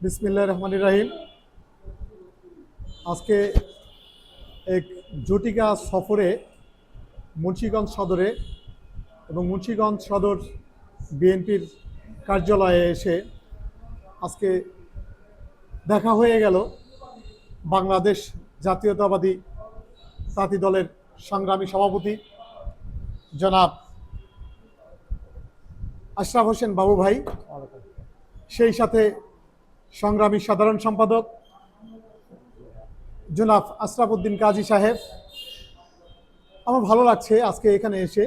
বিসমিল্লাহ রহমান রাহিম আজকে এক জটিকা সফরে মুন্সীগঞ্জ সদরে এবং মুন্সীগঞ্জ সদর বিএনপির কার্যালয়ে এসে আজকে দেখা হয়ে গেল বাংলাদেশ জাতীয়তাবাদী জাতি দলের সংগ্রামী সভাপতি জনাব আশরাফ হোসেন বাবু ভাই সেই সাথে সংগ্রামী সাধারণ সম্পাদক জনাব আশরাফ উদ্দিন কাজী সাহেব, আমার ভালো লাগছে আজকে এখানে এসে।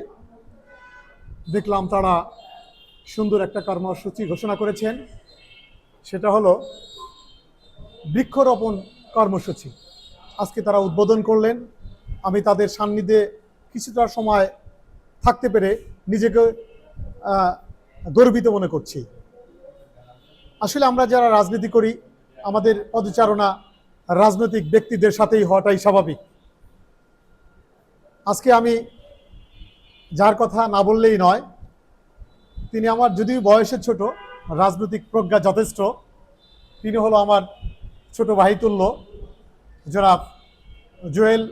দেখলাম তারা সুন্দর একটা কর্মসূচি ঘোষণা করেছেন। সেটা হলো বৃক্ষরোপণ কর্মসূচি। আজকে তারা উদ্বোধন করলেন। আমি তাদের সান্নিধ্যে কিছুটা সময় থাকতে পেরে নিজেকে গর্বিত মনে করছি। আসলে আমরা যারা রাজনীতি করি, আমাদের পদচারণা রাজনৈতিক ব্যক্তিদের সাথেই হওয়াটাই স্বাভাবিক। আজকে আমি যার কথা না বললেই নয়, তিনি আমার যদিও বয়সে ছোট, রাজনৈতিক প্রজ্ঞা যথেষ্ট, তিনি হলো আমার ছোট ভাই তুল্য জনাব জুয়েল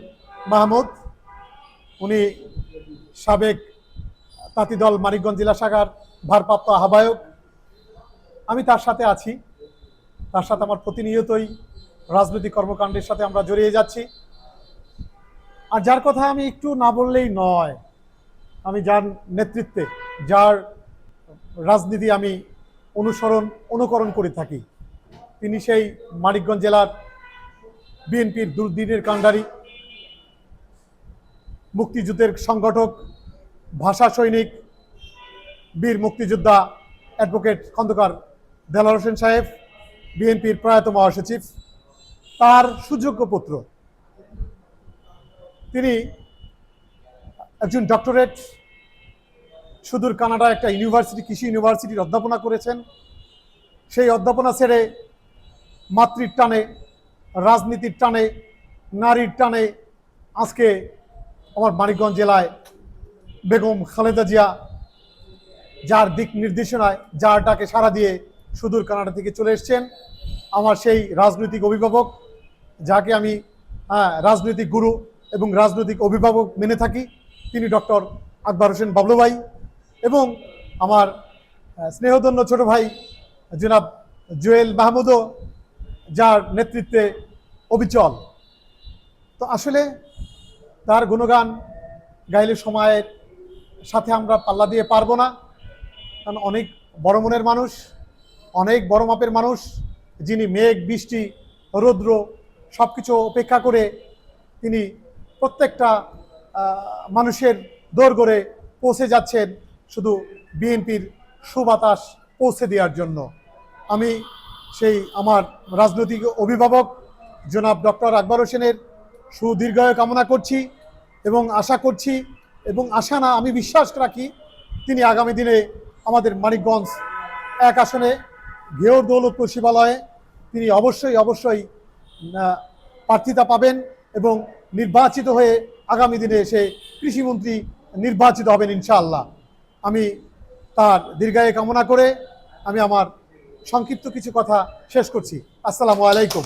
মাহমুদ। উনি সাবেক তাঁতিদল মানিকগঞ্জ জেলা শাখার ভারপ্রাপ্ত আহ্বায়ক। আমি তার সাথে আছি। তার সাথে আমার প্রতিনিয়তই রাজনৈতিক কর্মকাণ্ডের সাথে আমরা জড়িয়ে যাচ্ছি। আর যার কথা আমি একটু না বললেই নয়, আমি যার নেতৃত্বে, যার রাজনীতি আমি অনুসরণ, অনুকরণ করে থাকি, তিনি সেই মানিকগঞ্জ জেলার বিএনপির দুর্দিনের কাণ্ডারি, মুক্তিযুদ্ধের সংগঠক, ভাষা সৈনিক, বীর মুক্তিযোদ্ধা অ্যাডভোকেট খন্দকার দেলার হোসেন সাহেব, বিএনপির প্রয়াত মহাসচিব, তার সুযোগ্য পুত্র। তিনি একজন ডক্টরেট, সুদূর কানাডা একটা ইউনিভার্সিটি, কৃষি ইউনিভার্সিটির অধ্যাপনা করেছেন। সেই অধ্যাপনা ছেড়ে মাতৃর টানে, রাজনীতির টানে, নারীর টানে আজকে আমার মানিকগঞ্জ জেলায় বেগম খালেদা জিয়া, যার দিক নির্দেশনায়, যার ডাকে সাড়া দিয়ে সুদূর কানাডা থেকে চলে এসছেন আমার সেই রাজনৈতিক অভিভাবক যাকে আমি হ্যাঁ, রাজনৈতিক গুরু এবং রাজনৈতিক অভিভাবক মেনে থাকি তিনি ডক্টর আকবর হোসেন বাবলু ভাই এবং আমার স্নেহধন্য ছোট ভাই জনাব জুয়েল মাহমুদও যার নেতৃত্বে অবিচল। তো আসলে তার গুণগান গাইলে সময়ের সাথে আমরা পাল্লা দিয়ে পারব না কারণ অনেক বড় মনের মানুষ। অনেক বড় মাপের মানুষ, যিনি মেঘ, বৃষ্টি, রৌদ্র সব কিছু উপেক্ষা করে তিনি প্রত্যেকটা মানুষের দৌড় করে পৌঁছে যাচ্ছেন শুধু বিএনপির সুবাতাস পৌঁছে দেওয়ার জন্য। আমি সেই আমার রাজনৈতিক অভিভাবক জনাব ডক্টর আকবর হোসেনের সুদীর্ঘায় কামনা করছি এবং আশা করছি এবং আশা না, আমি বিশ্বাস রাখি তিনি আগামী দিনে আমাদের মানিকগঞ্জ এক আসনে ঘেয়র দৌলতপুর শিবালয়ে তিনি অবশ্যই অবশ্যই প্রার্থিতা পাবেন এবং নির্বাচিত হয়ে আগামী দিনে এসে কৃষিমন্ত্রী নির্বাচিত হবেন ইনশাআল্লাহ। আমি তার দীর্ঘায় কামনা করে আমি আমার সংক্ষিপ্ত কিছু কথা শেষ করছি। আসসালামু আলাইকুম।